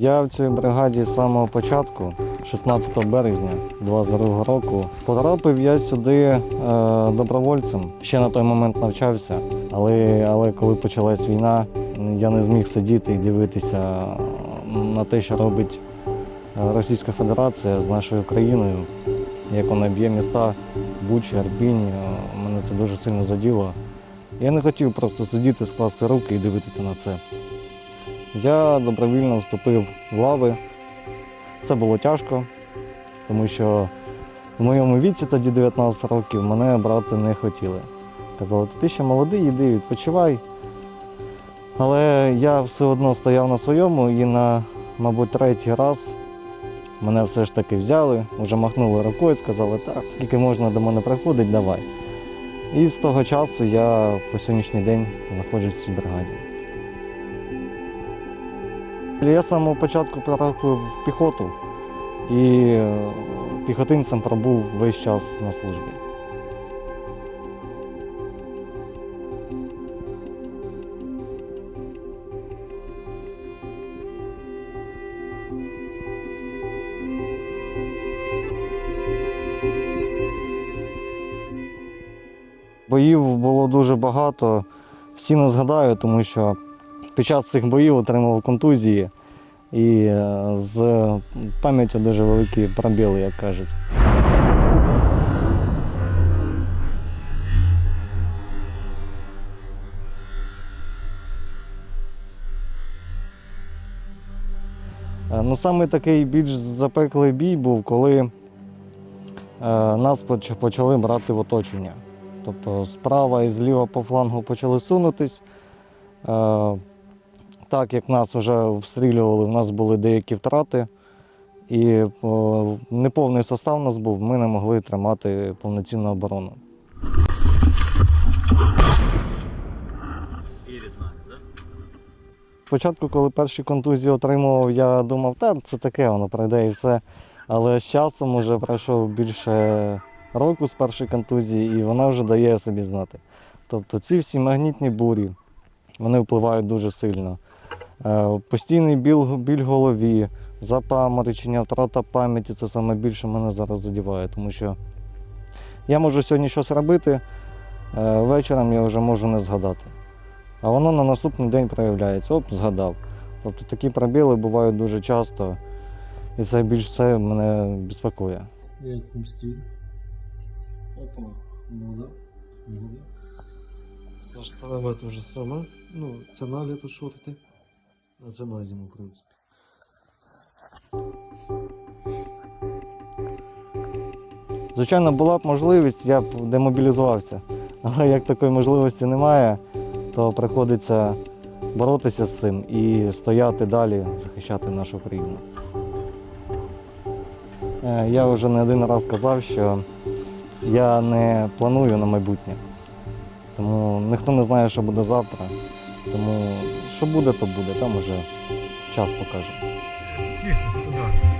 Я в цій бригаді з самого початку, 16 березня 22 року, потрапив я сюди е, добровольцем. Ще на той момент навчався, але, але коли почалась війна, я не зміг сидіти і дивитися на те, що робить е, Російська Федерація з нашою країною, як вона б'є міста Бучі, Арбінь. Е, Мене це дуже сильно заділо. Я не хотів просто сидіти, скласти руки і дивитися на це. Я добровільно вступив в лави. Це було тяжко, тому що в моєму віці, тоді 19 років, мене брати не хотіли. Казали, ти ще молодий, йди, відпочивай. Але я все одно стояв на своєму і на, мабуть, третій раз мене все ж таки взяли, вже махнули рукою, сказали, так, скільки можна до мене приходить, давай. І з того часу я по сьогоднішній день знаходжусь в цій бригаді. Я з самого початку потрапив в піхоту і е, піхотинцем пробув весь час на службі. Боїв було дуже багато. Всі не згадаю, тому що під час цих боїв отримав контузії і е, з пам'яттю дуже великі пробіли, як кажуть. Е, Ну, саме такий більш запеклий бій був, коли е, нас почали брати в оточення. Тобто справа і зліва по флангу почали сунутись. Е, Так як нас вже обстрілювали, в нас були деякі втрати. І о, неповний состав у нас був, ми не могли тримати повноцінну оборону. Спочатку, коли перші контузії отримував, я думав, та це таке, воно пройде і все. Але з часом вже пройшов більше року з першої контузії, і вона вже дає собі знати. Тобто ці всі магнітні бурі, вони впливають дуже сильно. Е, Постійний біл, біль в голові, запаморочення, втрата пам'яті це саме більше мене зараз задіває, тому що я можу сьогодні щось робити, е, вечором я вже можу не згадати. А воно на наступний день проявляється. Оп, згадав. Тобто такі пробіли бувають дуже часто, і це більш все мене безпокоює. Яким стиль? Опа, мода. Це штанова те же саме. Ну, це на літо шорти, а це на в принципі. Звичайно, була б можливість, я б демобілізувався. Але як такої можливості немає, то приходиться боротися з цим і стояти далі, захищати нашу країну. Е, Я вже не один раз казав, що я не планую на майбутнє. Тому ніхто не знає, що буде завтра. Тому що буде, то буде, там уже час покаже. Тихо.